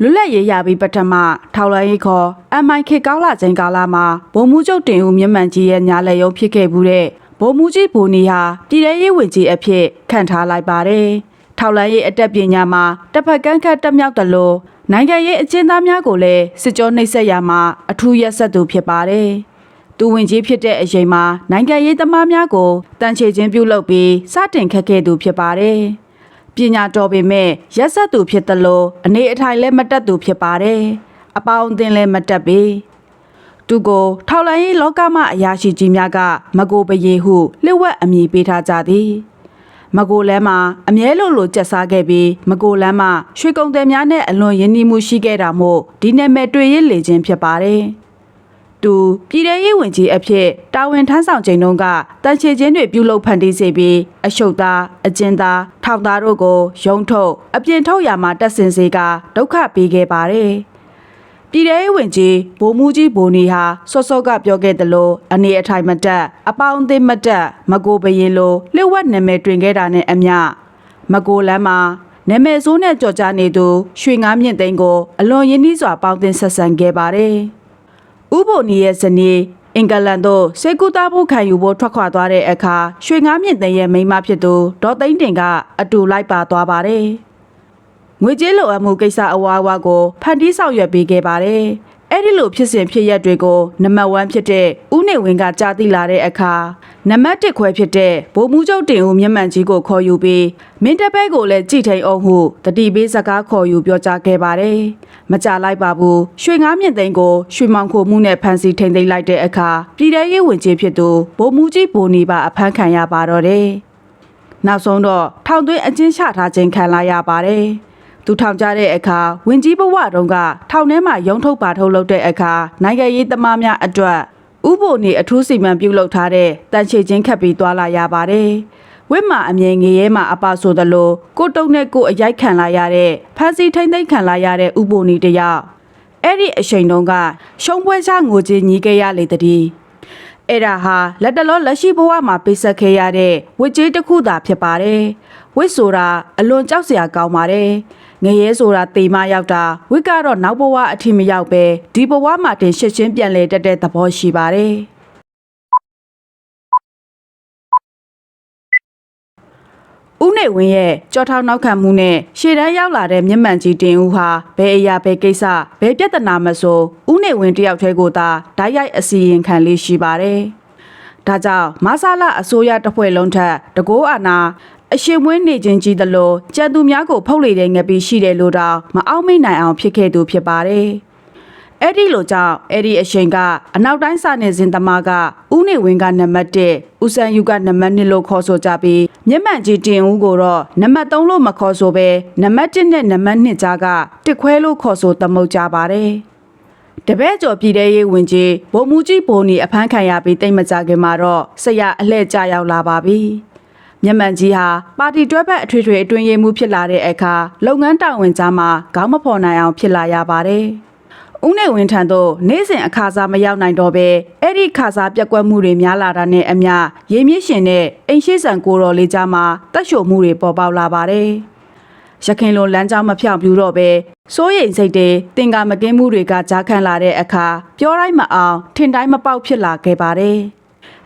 လွတ်လပ်ရေးရပြီးပထမထောက်လိုင်းရေးခေါ် MIK ကောင်းလာချိန်ကာလမှာဗိုလ်မှူးချုပ်တင်ဦးမြင့်မှန်ကြီးရဲ့ညာလက်ရုံးဖြစ်ခဲ့မှုတဲ့ဗိုလ်မှူးကြီးဘူနီဟာပြည်ထရေးဝင်ကြီးအဖြစ်ခန့်ထားလိုက်ပါတယ်။ထောက်လိုင်းရေးအတက်ပညာမှာတစ်ဖက်ကန်းခတ်တက်မြောက်တယ်လို့နိုင်ငံရေးအကျဉ်းသားများကိုလည်းစစ်ကြောနှိပ်စက်ရမှာအထူးရက်ဆက်သူဖြစ်ပါတယ်။သူဝင်ကြီးဖြစ်တဲ့အချိန်မှာနိုင်ငံရေးသမားများကိုတန်ချေချင်းပြုလုပ်ပြီးစတင်ခက်ခဲ့သူဖြစ်ပါတယ်။ ပညာတော်ပေမဲ့ရက်ဆက်သူဖြစ်သလိုအနေအထိုင်လည်းမတက်သူဖြစ်ပါတယ်။အပေါင်းအသင်းလည်းမတက်ပေ။သူကိုထောက်လိုင်းရေးလောကမှအရာရှိကြီးများကမကိုပရေဟုလျှို့ဝှက်အမည်ပေးထားကြသည်။မကိုလမ်းမှာအမြဲလိုလိုကြက်စားခဲ့ပြီးမကိုလမ်းမှာရွှေကုံတယ်များနဲ့အလွန်ရင်းနှီးမှုရှိခဲ့တာမို့ဒီနာမည်တွေ့ရလေခြင်းဖြစ်ပါတယ်။ သူပြည်ထရေးဝင်ကြီးအဖြစ်တာဝန်ထမ်းဆောင်ချိန်တုန်းကတန်ချေချင်းတွေပြုလုပ်ဖန်တီးစေပြီးအရှုပ်သားအကျဉ်းသားထောက်သားတို့ကိုရုံထုတ်အပြင်ထုတ်ရမှာတက်စင်စေကဒုက္ခပေးခဲ့ပါတယ်။ပြည်ထရေးဝင်ကြီးဗိုလ်မှူးကြီးဘိုနီဟာစောစောကပြောခဲ့သလိုအနေအထိုင်မတက်အပေါင်းအသင်းမတက်မကိုဘရင်လိုလျှို့ဝှက်နာမည်တွင်ခဲ့တာနဲ့အမျှမကိုလမ်းမှာနာမည်ဆိုးနဲ့ကြော်ကြားနေသူရွှေငါးမြင့်သိန်းကိုအလွန်ရင်းနှီးစွာပေါင်းတင်ဆက်ဆံခဲ့ပါတယ်။ ဥပိုနီရဲ့ဇနီးအင်္ဂလန်သို့စေကူတာဖို့ခံယူဖို့ထွက်ခွာသွားတဲ့အခါရွှေငါးမြင့်သိန်းရဲ့မိန်းမဖြစ်သူဒေါ်သိန်းတင်ကအတူလိုက်ပါသွားပါတယ်။ငွေကြေးလိုအပ်မှုကိစ္စအဝါအဝါကိုဖန်တီးဆောင်ရွက်ပေးခဲ့ပါတယ်။ အဲ့ဒီလိုဖြစ်စဉ်ဖြစ်ရက်တွေကိုနံပါတ်1ဖြစ်တဲ့ဦးနေဝင်းကကြားသိလာတဲ့အခါနံပါတ်1ခွဲဖြစ်တဲ့ဗိုလ်မှူးချုပ်တင်ဦးမြင့်မှန်ကြီးကိုခေါ်ယူပြီးမင်းတပ်ဘဲကိုလည်းကြည်ထိန်အောင်ဟုတတိပေးစကားခေါ်ယူပြောကြားခဲ့ပါတယ်။မကြလိုက်ပါဘူးရွှေငါးမြင့်သိန်းကိုရွှေမောင်ခိုမှုနဲ့ဖမ်းဆီးထိန်သိမ်းလိုက်တဲ့အခါပြည်ထရေးဝင်ကြီးဖြစ်သူဗိုလ်မှူးကြီးဘိုနီပါအဖမ်းခံရပါတော့တယ်။နောက်ဆုံးတော့ထောင်သွင်းအကျဉ်းချထားခြင်းခံလာရပါတယ်။ သူထောင်ကြတဲ့အခါဝင်ကြီးဘဝတုန်းကထောင်ထဲမှာရုံထုတ်ပါထုတ်လုပ်တဲ့အခါနိုင်ငံရေးသမားများအတွက်ဥပိုနေအထူးစီမံပြုလုပ်ထားတဲ့တန်ချေချင်းခတ်ပြီးသွားလာရပါတယ်။ဝစ်မှာအမြင်ငရဲမှာအပဆိုသလိုကိုတုံနဲ့ကိုအရိုက်ခံလာရတဲ့ဖန်စီထိမ့်သိမ့်ခံလာရတဲ့ဥပိုနေတယောက်အဲ့ဒီအချိန်တုန်းကရှုံးပွဲချငိုကြီးညီးခဲ့ရလေတည်းအဲ့ဒါဟာလက်တလောလက်ရှိဘဝမှာပေးဆက်ခဲ့ရတဲ့ဝစ်ကြီးတစ်ခုသာဖြစ်ပါတယ်ဝစ်ဆိုတာအလွန်ကြောက်စရာကောင်းပါတယ် ငရဲဆိုတာတေမရောက်တာဝစ်ကတော့နောက်ဘဝအထိမရောက်ပဲဒီဘဝမှာတင်ရှစ်ချင်းပြန်လဲတက်တဲ့သဘောရှိပါတယ်ဦးနေဝင်းရဲ့ကြောထောင်နောက်ခံမှုနဲ့ရှေ့တန်းရောက်လာတဲ့မျက်မှန်ကြီးတင်ဦးဟာဘယ်အရာဘယ်ကိစ္စဘယ်ပြဿနာမဆိုဦးနေဝင်းတယောက်တည်းကိုသာဓာတ်ရိုက်အစီရင်ခံလေးရှိပါတယ်။ဒါကြောင့်မဆာလာအစိုးရတစ်ဖွဲ့လုံးထက်တကိုးအာနာ အရှင်ဝင်းနေခြင်းကြီးသလိုကြံသူများကိုဖုတ်လေတဲ့ငပီရှိတယ်လို့တောင်မအောင်မိနိုင်အောင်ဖြစ်ခဲ့သူဖြစ်ပါတယ်။အဲ့ဒီလိုကြောင့်အဲ့ဒီအချိန်ကအနောက်တိုင်းစာနယ်ဇင်သမားကဦးနေဝင်းကနံပါတ်1ဦးစံယူကနံပါတ်2လို့ခေါ်ဆိုကြပြီးမျက်မှန်ကြီးတင်ဦးကိုတော့နံပါတ်3လို့မခေါ်ဆိုပဲနံပါတ်1နဲ့နံပါတ်2ကြားကတစ်ခွဲလို့ခေါ်ဆိုသမုတ်ကြပါတယ်တပည့်ကျော်ပြည်တဲ့ရေးဝင်ကြီးဗိုလ်မှူးကြီးဘိုနီအဖမ်းခံရပြီးတိတ်မကြခင်မှာတော့ဆရာအလှဲ့ကြရောက်လာပါပြီ မျက်မှန်ကြီးဟာပါတီတွဲဘက်အထွေထွေအတွင်းရေးမှုဖြစ်လာတဲ့အခါလုပ်ငန်းတာဝန်ကြားမှာခေါင်းမဖော်နိုင်အောင်ဖြစ်လာရပါတယ်။ဦးနေဝင်းထံသို့နေ့စဉ်အခါစားမရောက်နိုင်တော့ပဲအဲ့ဒီခါစားပြက်ကွက်မှုတွေများလာတာနဲ့အမျှရေမြင့်ရှင်နဲ့အိမ်ရှိဆန်ကိုတော်လေးကြားမှာတက်ရှို့မှုတွေပေါ်ပေါက်လာပါတယ်။ရခင်လိုလမ်းကြောင်းမဖြောင်ပြူတော့ပဲစိုးရိမ်စိတ်တွေတင်ကာမကင်းမှုတွေကကြားခံလာတဲ့အခါပြောတိုင်းမအောင်ထင်တိုင်းမပေါက်ဖြစ်လာခဲ့ပါတယ်။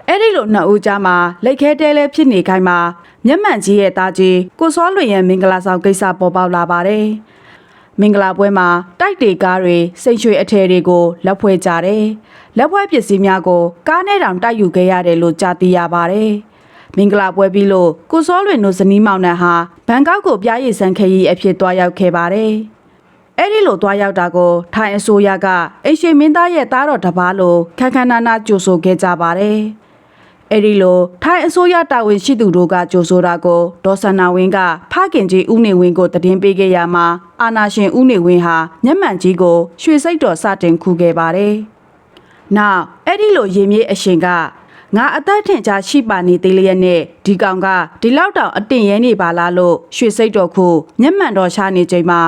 အဲ့ဒီလိုနှစ်ဦးကြားမှာလက်ခဲတဲလဲဖြစ်နေခိုင်းမှာမျက်မှန်ကြီးရဲ့သားကြီးကိုစောလွင်ရဲ့မင်္ဂလာဆောင်ကိစ္စပေါ်ပေါက်လာပါတယ်။မင်္ဂလာပွဲမှာတိုက်တေကားတွေစိတ်ရွှေအထည်တွေကိုလက်ဖွဲ့ကြတယ်။လက်ဖွဲ့ပစ္စည်းများကိုကားနဲ့တောင်တိုက်ယူခဲ့ရတယ်လို့ကြားသိရပါတယ်။မင်္ဂလာပွဲပြီးလို့ကိုစောလွင်တို့ဇနီးမောင်နှံဟာဘန်ကောက်ကိုပြားရည်စံခရီးအဖြစ်တွားရောက်ခဲ့ပါတယ်။အဲ့ဒီလိုသွားရောက်တာကိုထိုင်းအစိုးရကအိမ်ရှင်မင်းသားရဲ့သားတော်တစ်ပါးလိုခန်းခန်းနာနာကြိုဆိုခဲ့ကြပါတယ်။ အဲ့ဒီလိုထိုင်းအစိုးရတာဝန်ရှိသူတို့ကကြိုဆိုတာကိုဒေါ်စန္နာဝင်းကဖခင်ကြီးဦးနေဝင်းကိုတည်င်းပေးခဲ့ရမှာအာနာရှင်ဦးနေဝင်းဟာမျက်မှန်ကြီးကိုရွှေစိတ်တော်စတင်ခုခဲ့ပါတယ်။နောက်အဲ့ဒီလိုရင်မြေးအရှင်ကငါအသက်ထင်ရှားရှိပါနေသေးလျက်နဲ့ဒီကောင်ကဒီလောက်တောင်အတင်ရဲနေပါလားလို့ရွှေစိတ်တော်ခုမျက်မှန်တော်ရှာနေချိန်မှာ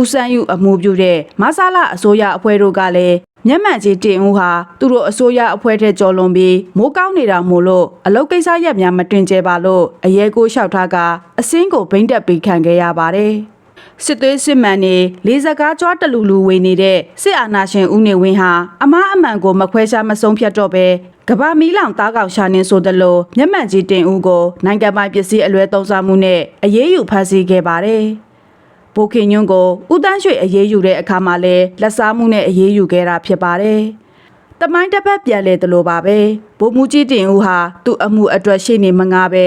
ဦးစန်းယူအမှုပြုတဲ့မဆာလာအစိုးရအဖွဲ့တို့ကလည်း မျက်မှန်ကြီးတင်ဦးဟာသူတို့အစိုးရအဖွဲ့ထက်ကြော်လွန်ပြီးမိုးကောင်းနေတာမို့လို့အလုတ်ကိစ္စရက်များမတွင်ကျဲပါလို့အရဲကိုလျှောက်ထားကအစင်းကိုဘိမ့်တက်ပေးခံခဲ့ရပါတယ်။စစ်သွေးစစ်မှန်နေလေးစကားကြွားတလူလူဝေနေတဲ့စစ်အာဏာရှင်ဦးနေဝင်းဟာအမားအမှန်ကိုမခွဲခြားမဆုံးဖြတ်တော့ပဲကဘာမီလောင်တားကောင်ရှာနေဆိုသလိုမျက်မှန်ကြီးတင်ဦးကိုနိုင်ငံပိုင်ပစ္စည်းအလွဲသုံးစားမှုနဲ့အရေးယူဖမ်းဆီးခဲ့ပါတယ်။ ဘိုခင်ညွန့်ကိုဦးတန်းရွှေအရေးယူတဲ့အခါမှာလဲလက်စားမှုနဲ့အရေးယူခဲ့တာဖြစ်ပါတယ်။တမိုင်းတစ်ပတ်ပြန်လဲသလိုပါပဲ။ဘိုမူကြီးတင်ဦးဟာသူ့အမှုအတွက်ရှေ့နေမငါပဲ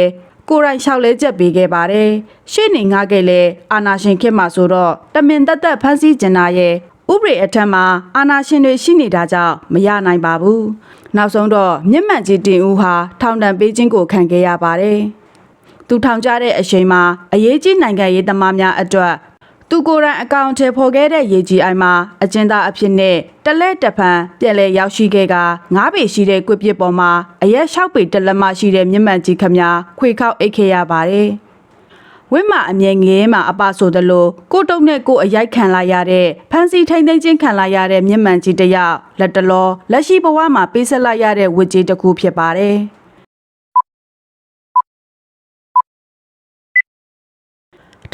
ကိုယ်တိုင်လျှောက်လဲချက်ပေးခဲ့ပါတယ်။ရှေ့နေငါခဲ့လဲအာနာရှင်ခေတ်မှာဆိုတော့တမင်တက်တက်ဖမ်းဆီးကျင်တာရဲ့ဥပဒေအထက်မှာအာနာရှင်တွေရှိနေတာကြောင့်မရနိုင်ပါဘူး။နောက်ဆုံးတော့မြင့်မှန်ကြီးတင်ဦးဟာထောင်ဒဏ်ပေးခြင်းကိုခံခဲ့ရပါတယ်။သူထောင်ကြတဲ့အချိန်မှာအရေးကြီးနိုင်ငံရေးသမားများအတွက် သူကိုယ်တိုင်အကောင့်ထဲပေါ်ခဲ့တဲ့ရေကြီးအိုင်မှာအကျဉ်းသားအဖြစ်နဲ့တလဲတဖန်ပြန်လဲရောက်ရှိခဲ့ကငါးပေရှိတဲ့ကွစ်ပစ်ပေါ်မှာအရက်၆ပေတလက်မရှိတဲ့မြင့်မှန်ကြီးခမများခွေခောက်အိတ်ခဲ့ရပါတယ်။ဝိမအမြဲငဲမှာအပဆိုသလိုကိုတုံနဲ့ကိုအရိုက်ခံလာရတဲ့ဖန်စီထိန်သိမ်းချင်းခံလာရတဲ့မြင့်မှန်ကြီးတစ်ယောက်လက်တလောလက်ရှိဘဝမှာပေးဆက်လိုက်ရတဲ့ဝစ်ကြီးတစ်ခုဖြစ်ပါတယ်။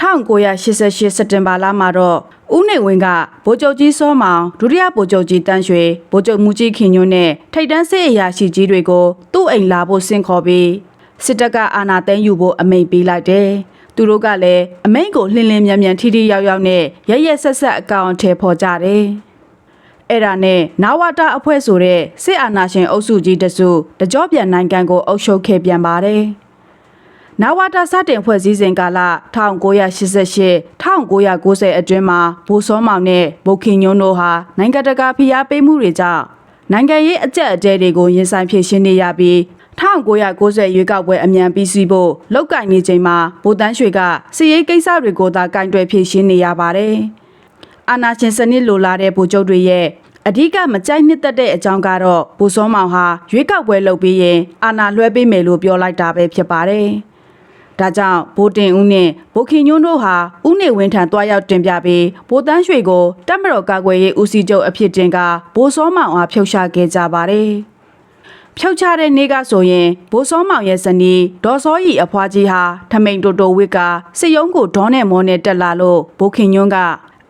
1988စက်တင်ဘာလမှာတော့ဦးနေဝင်းကဗိုလ်ချုပ်ကြီးစောမောင်ဒုတိယဗိုလ်ချုပ်ကြီးတန်းရွှေဗိုလ်ချုပ်မူကြီးခင်ညွန်းနဲ့ထိတ်တန်းစစ်အရာရှိကြီးတွေကိုသူ့အိမ်လာဖို့ဆင့်ခေါ်ပြီးစစ်တပ်ကအာဏာသိမ်းယူဖို့အမိန့်ပေးလိုက်တယ်။သူတို့ကလည်းအမိန့်ကိုလှင်းလင်းမြန်မြန်ထိထိရောက်ရောက်နဲ့ရရက်ဆက်ဆက်အကောင်အထည်ဖော်ကြတယ်။အဲ့ဒါနဲ့နာဝတာအဖွဲ့ဆိုတဲ့စစ်အာဏာရှင်အုပ်စုကြီးတစုတကြောပြန်နိုင်ငံကိုအုပ်ချုပ်ခဲ့ပြန်ပါတယ်။ နာဝတာစတင်ဖွဲ့စည်းစဉ်ကာလ1988 1990အတွင်းမှာဘိုးစောမောင်နဲ့ဘိုခင်ညွန်းတို့ဟာနိုင်ငံတကာဖိအားပေးမှုတွေကြောင့်နိုင်ငံရေးအကြက်အတဲတွေကိုရင်ဆိုင်ဖြည့်ရှင်းနေရပြီး1990ရွေးကောက်ပွဲအမြန်ပြီးစီးဖို့လောက်ကင်နေချိန်မှာဗိုလ်တန်းရွှေကစီရေးကိစ္စတွေကိုသာကင်တွယ်ဖြည့်ရှင်းနေရပါတယ်။အာနာရှင်စနစ်လိုလာတဲ့ဗိုလ်ချုပ်တွေရဲ့အဓိကမကြိုက်နှစ်သက်တဲ့အကြောင်းကတော့ဘိုးစောမောင်ဟာရွေးကောက်ပွဲလုပ်ပြီးရင်အာနာလွှဲပေးမယ်လို့ပြောလိုက်တာပဲဖြစ်ပါတယ်။ ဒါကြောင့်ဘိုးတင်ဦးနဲ့ဘိုခင်ညွန်းတို့ဟာဦးနေဝင်းထံတွားရောက်တင်ပြပြီးဘိုးတန်းရွှေကိုတက်မတော်ကာကွယ်ရေးဦးစီးချုပ်အဖြစ်တင်ကဘိုးစောမောင်အားဖြုတ်ချခဲ့ကြပါတယ်။ဖြုတ်ချတဲ့နေ့ကဆိုရင်ဘိုးစောမောင်ရဲ့ဇနီးဒေါ်စောရီအဖွားကြီးဟာထမိန်တိုတိုဝစ်ကစစ်ရုံးကိုဒေါနဲ့မောနဲ့တက်လာလို့ဘိုခင်ညွန်းက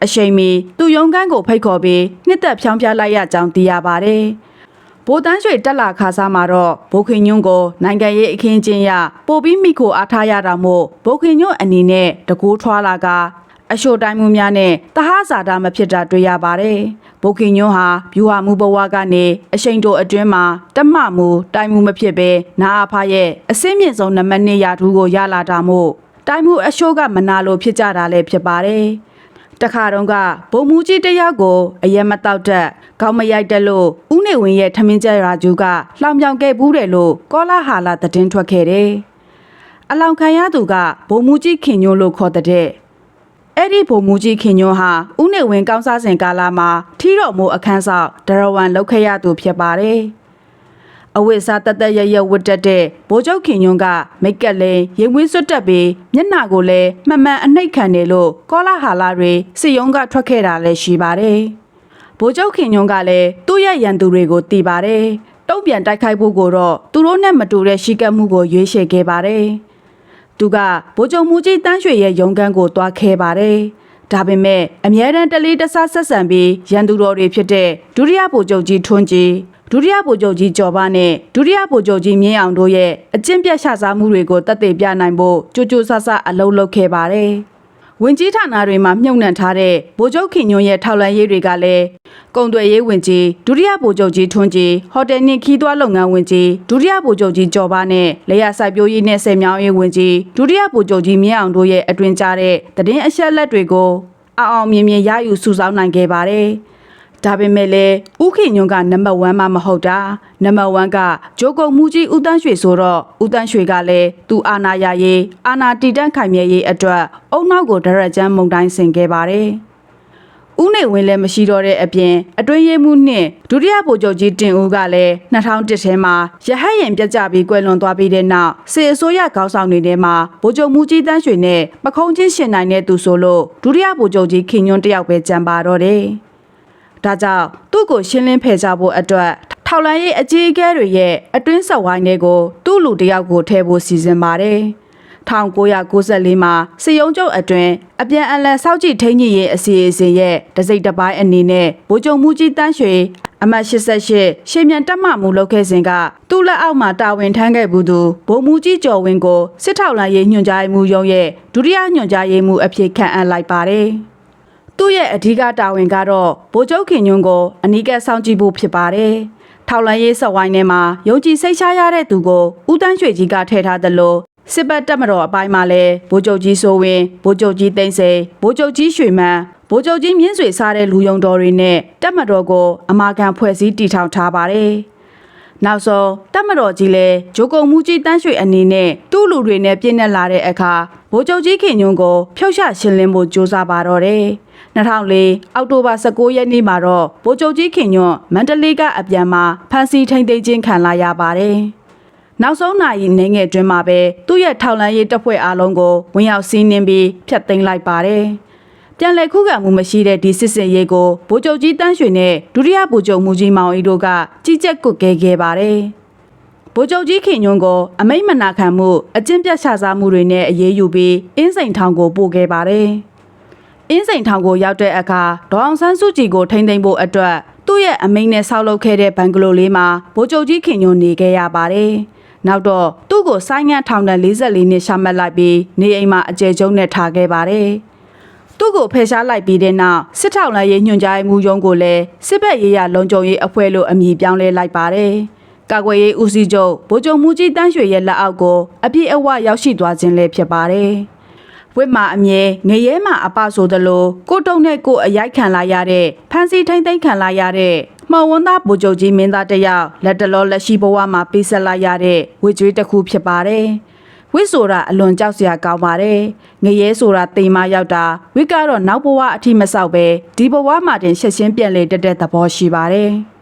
အရှိန်မီသူ့ရုံးခန်းကိုဖိတ်ခေါ်ပြီးနှစ်သက်ဖြောင်းပြလိုက်ရကြောင်းသိရပါတယ်။ ဗိုလ်တန်းရွှေတက်လာခါစားမှာတော့ဘိုခင်ညွန့်ကိုနိုင်ငံရေးအခင်းချင်းရပို့ပြီးမိခိုအားထားရတာမို့ဘိုခင်ညွန့်အနေနဲ့တကိုးထွားလာကအရှိုတိုင်းမှုများနဲ့တဟဇာတာမဖြစ်တာတွေ့ရပါတယ်။ဘိုခင်ညွန့်ဟာဗျူဟာမှုဘဝကနေအရှိန်တိုအတွင်းမှာတမမှုတိုင်းမှုမဖြစ်ပဲနာအဖရဲ့အစင်းမြင့်ဆုံးနံပါတ်2ရာထူးကိုရလာတာမို့တိုင်းမှုအရှိုးကမနာလို့ဖြစ်ကြတာလည်းဖြစ်ပါတယ်။ တခါတုန်းကဘုံမူကြီးတယောက်ကိုအယက်မတောက်တတ်ခေါင်းမရိုက်တက်လို့ဦးနေဝင်းရဲ့ထမင်းကျက်ရာကျူးကလှောင်ပြောင်ခဲ့ဘူးတယ်လို့ကောလာဟာလာသတင်းထွက်ခဲ့တယ်။အလောင်ခံရသူကဘုံမူကြီးခင်ညိုလို့ခေါ်တဲ့အဲ့ဒီဘုံမူကြီးခင်ညိုဟာဦးနေဝင်းကောင်းစားစဉ်ကာလမှာထီတော်မိုးအခန်းဆောင်ဒရဝံလောက်ခဲ့ရသူဖြစ်ပါတယ်။ အဝိစားတသက်ရရဝတ်တက်တဲ့ဘိုးချုပ်ခင်ညွန်းကမိတ်ကက်လဲရင်ဝင်းစွတ်တက်ပြီးမျက်နှာကိုလည်းမှန်မှန်အနှိတ်ခံတယ်လို့ကောလာဟာလာတွေစစ်ရုံးကထွက်ခဲ့တာလည်းရှိပါတယ်။ဘိုးချုပ်ခင်ညွန်းကလည်းသူ့ရဲ့ရန်သူတွေကိုတီးပါတယ်။တုံ့ပြန်တိုက်ခိုက်ဖို့ကိုတော့သူတို့နဲ့မတူတဲ့ရှိကပ်မှုကိုရွေးချယ်ခဲ့ပါတယ်။သူကဗိုလ်ချုပ်မူကြီးတန်းရွှေရဲ့ရုံးခန်းကိုတွားခဲ့ပါတယ်။ဒါပေမဲ့အမြဲတမ်းတလေးတဆဆက်ဆံပြီးရန်သူတော်တွေဖြစ်တဲ့ဒုတိယဗိုလ်ချုပ်ကြီးထွန်းကြီး ဒုတိယဗိုလ်ချုပ်ကြီးကျော်ပါနဲ့ဒုတိယဗိုလ်ချုပ်ကြီးမြင်းအောင်တို့ရဲ့အကျင့်ပြတ်ရှာစားမှုတွေကိုတတ်သိပြနိုင်ဖို့ကြိုးကြိုးဆဆအလုပ်လုပ်ခဲ့ပါတယ်။ဝင်ကြီးဌာနတွေမှာမြုပ်နှံထားတဲ့ဗိုလ်ချုပ်ခင်ညွန့်ရဲ့ထောက်လန်းရေးတွေကလည်းကုံသွယ်ရေးဝင်ကြီးဒုတိယဗိုလ်ချုပ်ကြီးထွန်းကြီးဟိုတယ်နှင့်ခီးသွွားလုပ်ငန်းဝင်ကြီးဒုတိယဗိုလ်ချုပ်ကြီးကျော်ပါနဲ့လေယာစိုက်ပျိုးရေးနဲ့ဆယ်မြောင်းရေးဝင်ကြီးဒုတိယဗိုလ်ချုပ်ကြီးမြင်းအောင်တို့ရဲ့အတွင်ကြားတဲ့တည်င်းအချက်လက်တွေကိုအအောင်မြင်မြင်ရယူစုဆောင်းနိုင်ခဲ့ပါတယ်။ ဒါပေမဲ့လည်းဥခိညွန့်ကနံပါတ်1မှမဟုတ်တာနံပါတ်1ကဂျိုကုံမူကြီးဦးတန်းရွှေဆိုတော့ဦးတန်းရွှေကလည်းသူအာနာရရေးအာနာတီတန့်ခိုင်မြဲရေးအတွက်အုံနောက်ကိုဒရက်ကျန်းမုံတိုင်းဆင်ခဲ့ပါတယ်ဦးနေဝင်းလည်းမရှိတော့တဲ့အပြင်အတွင်းရေးမှုနဲ့ဒုတိယဗိုလ်ချုပ်ကြီးတင်ဦးကလည်း2001ထဲမှာရဟတ်ရင်ပြတ်ကြပြီးကွယ်လွန်သွားပြီးတဲ့နောက်စေအစိုးရခေါင်းဆောင်တွေထဲမှာဗိုလ်ချုပ်မူကြီးတန်းရွှေနဲ့ပခုံးချင်းရှင်နိုင်တဲ့သူဆိုလို့ဒုတိယဗိုလ်ချုပ်ကြီးခင်ညွန့်တယောက်ပဲကြံပါတော့တယ်။ ဒါကြောင့်သူ့ကိုရှင်းလင်းဖယ်ရှားဖို့အတွက်ထောက်လန်းရေးအကြီးအကဲတွေရဲ့အတွင်းဆက်ဝိုင်းတွေကိုသူ့လူတယောက်ကိုထည့်ဖို့စီစဉ်ပါတယ်1994မှာစီယုံကျုပ်အတွင်အပြန်အလှန်စောက်ကြည့်ထိန်းညှိရေးအစီအစဉ်ရဲ့တစိမ့်တစ်ပိုင်းအနေနဲ့ဗိုလ်ချုပ်မှုကြီးတန်းရွှေအမတ်88ရှေ့မြန်တက်မှမှုလုပ်ခဲ့စဉ်ကသူ့လက်အောက်မှာတာဝန်ထမ်းခဲ့ဘူးသူဗိုလ်မှူးကြီးကျော်ဝင်းကိုစစ်ထောက်လိုင်းရေးညွှန်ကြားရေးမှူးရုံးရဲ့ဒုတိယညွှန်ကြားရေးမှူးအဖြစ်ခန့်အပ်လိုက်ပါတယ်။ သူ့ရဲ့အဓိကတာဝန်ကတော့ဗိုလ်ချုပ်ခင်ညွန့်ကိုအနီးကပ်စောင့်ကြည့်ဖို့ဖြစ်ပါတယ်။ထောက်လန်းရေးဆက်ဝိုင်းထဲမှာယုံကြည်စိတ်ချရတဲ့သူကိုဦးတန်းရွှေကြီးကထည့်ထားသလိုစစ်ပတ်တက်မတော်အပိုင်းမှာလည်းဗိုလ်ချုပ်ကြီးစိုးဝင်းဗိုလ်ချုပ်ကြီးသိန်းစိန်ဗိုလ်ချုပ်ကြီးရွှေမန်းဗိုလ်ချုပ်ကြီးမြင့်ဆွေစားတဲ့လူယုံတော်တွေနဲ့တက်မတော်ကိုအမာခံဖွဲ့စည်းတည်ထောင်ထားပါတယ်။နောက်ဆုံးတက်မတော်ကြီးလဲဂျိုကုံမူကြီးတန်းရွှေအနေနဲ့သူ့လူတွေနဲ့ပြည့်နှက်လာတဲ့အခါဗိုလ်ချုပ်ကြီးခင်ညွန့်ကိုဖျောက်ချရှင်းလင်းဖို့ကြိုးစားပါတော့တယ်။ 2004အောက်တိုဘာ19ရက်နေ့မှာတော့ဗိုလ်ချုပ်ကြီးခင်ညွန့်မန္တလေးကအပြန်မှာဖမ်းဆီးထိန်းသိမ်းခြင်းခံလာရပါတယ်။နောက်ဆုံးနိုင်နေငယ်တွင်မှာပဲသူ့ရဲ့ထောက်လန်းရေးတပ်ဖွဲ့အားလုံးကိုဝင်ရောက်စီးနင်းပြီးဖျက်သိမ်းလိုက်ပါတယ်။ပြန်လည်ခုခံမှုမရှိတဲ့ဒီစစ်စင်ရေးကိုဗိုလ်ချုပ်ကြီးတန်းရွှေနဲ့ဒုတိယဗိုလ်ချုပ်မူကြီးမောင်အီတို့ကကြီးကြပ်ကွပ်ကဲခဲ့ပါတယ်။ဗိုလ်ချုပ်ကြီးခင်ညွန့်ကိုအမိတ်မနာခံမှုအကျင့်ပြတ်ရှာစားမှုတွေနဲ့အရေးယူပြီးအင်းစိန်ထောင်ကိုပို့ခဲ့ပါတယ်။ အင်းစိန်ထောင်ကိုရောက်တဲ့အခါဒေါအောင်ဆန်းစုကြည်ကိုထိန်းသိမ်းဖို့အတွက်သူ့ရဲ့အမိန့်နဲ့ဆောက်လုပ်ခဲ့တဲ့ဘန်ဂလိုလေးမှာဗိုလ်ချုပ်ကြီးခင်ညွန့်နေခဲ့ရပါတယ်။နောက်တော့သူ့ကိုဆိုင်းငံ့ထောင်ဒဏ်44နှစ်ရှာမှတ်လိုက်ပြီးနေအိမ်မှာအကျယ်ကျုံနဲ့ထားခဲ့ပါတယ်။သူ့ကိုဖယ်ရှားလိုက်ပြီးတဲ့နောက်စစ်ထောက်လိုင်းရေးညွှန်ကြားရေးမှူးရုံးကိုလည်းစစ်ဘက်ရေးရလုံခြုံရေးအဖွဲ့လို့အမည်ပြောင်းလဲလိုက်ပါတယ်။ကာကွယ်ရေးဦးစီးချုပ်ဗိုလ်ချုပ်မူကြီးတန်းရွှေရဲ့လက်အောက်ကိုအပြည့်အဝရောက်ရှိသွားခြင်းလည်းဖြစ်ပါတယ်။ ဝစ်မာအမြဲငရဲမှာအပဆိုသလိုကိုတုံနဲ့ကိုအရိုက်ခံလာရတဲ့ဖန်စီထိမ့်သိမ့်ခံလာရတဲ့မော်ဝန်းသားဗိုလ်ချုပ်ကြီးမင်းသားတစ်ယောက်လက်တလောလက်ရှိဘဝမှာပေးဆက်လိုက်ရတဲ့ဝေကျွေးတစ်ခုဖြစ်ပါတယ်။ဝစ်ဆိုတာအလွန်ကြောက်စရာကောင်းပါတယ်။ငရဲဆိုတာတိမ်မရောက်တာဝစ်ကတော့နောက်ဘဝအထိမဆောက်ပဲဒီဘဝမှာတင်ရှက်ရှင်းပြန်လေတက်တဲ့သဘောရှိပါတယ်။